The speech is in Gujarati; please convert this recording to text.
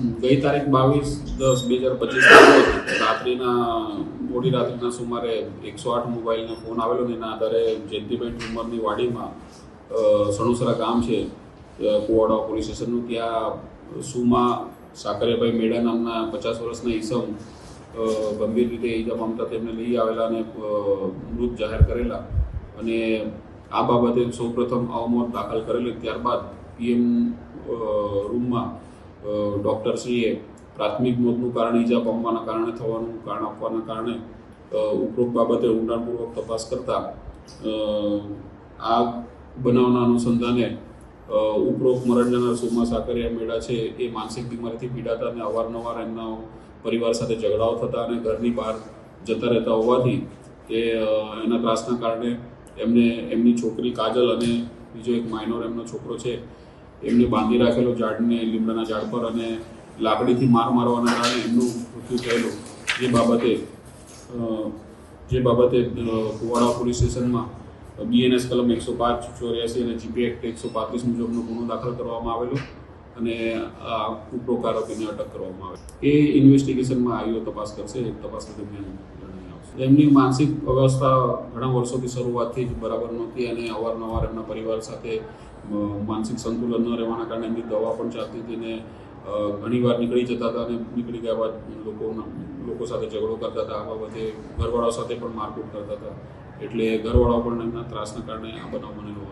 ગઈ તારીખ બાવીસ દસ બે હજાર પચીસ રાત્રિના, મોડી રાત્રિના સુમારે એકસો આઠ મોબાઈલનો ફોન આવેલો ને એના આધારે જયંતિભાઈ ઠુમરની વાડીમાં સણુસરા ગામ છે કુવાડા પોલીસ સ્ટેશનનું, ત્યાં સુમાં સાકરિયાભાઈ મેડા નામના પચાસ વર્ષના ઈસમ ગંભીર રીતે ઈજા પામતા તેમને લઈ આવેલા અને મૃત જાહેર કરેલા અને આ બાબતે સૌપ્રથમ અવમોત દાખલ કરેલી ત્યારબાદ પીએમ રૂમમાં ડૉક્ટરશ્રીએ પ્રાથમિક મોતનું કારણ, ઈજા પામવાના કારણે થવાનું, કારણ આપવાના કારણે ઉપરોક્ત બાબતે ઊંડાણપૂર્વક તપાસ કરતા આ બનાવના અનુસંધાને ઉપરોક્ત મરણના સોમા સાકરિયા મેળા છે એ માનસિક બીમારીથી પીડાતા અને અવારનવાર એમના પરિવાર સાથે ઝઘડાઓ થતા અને ઘરની બહાર જતા રહેતા હોવાથી એ એના ત્રાસના કારણે એમને, એમની છોકરી કાજલ અને બીજો એક માઇનોર એમનો છોકરો છે એમને બાંધી રાખેલો ઝાડને લીમડાના ઝાડ પર અને લાકડીથી માર મારવાના કારણે એમનું મૃત્યુ થયેલું. જે બાબતે જે બાબતે કુવાડા પોલીસ સ્ટેશનમાં બીએનએસ કલમ એકસો પાંચ ચોર્યાસી અને જીપી એક્ટ એકસો પાંત્રીસ મુજબનો ગુનો દાખલ કરવામાં આવેલો. અને આ કુપ્રોકારોપીને અટક કરવામાં આવે એ ઇન્વેસ્ટિગેશનમાં આવ્યો તપાસ કરશે તપાસ દરમિયાન એમની માનસિક અવસ્થા ઘણા વર્ષોથી શરૂઆતથી જ બરાબર નહોતી અને અવારનવાર એમના પરિવાર સાથે માનસિક સંતુલન ન રહેવાના કારણે એમની દવા પણ ચાલતી હતી ને ઘણીવાર નીકળી જતા હતા અને નીકળી ગયા બાદ લોકોના, લોકો સાથે ઝઘડો કરતા હતા. આ બાબતે ઘરવાળાઓ સાથે પણ મારકૂટ કરતા હતા. એટલે ઘરવાળાઓ પણ એમના ત્રાસના કારણે આ બનાવ બનેલો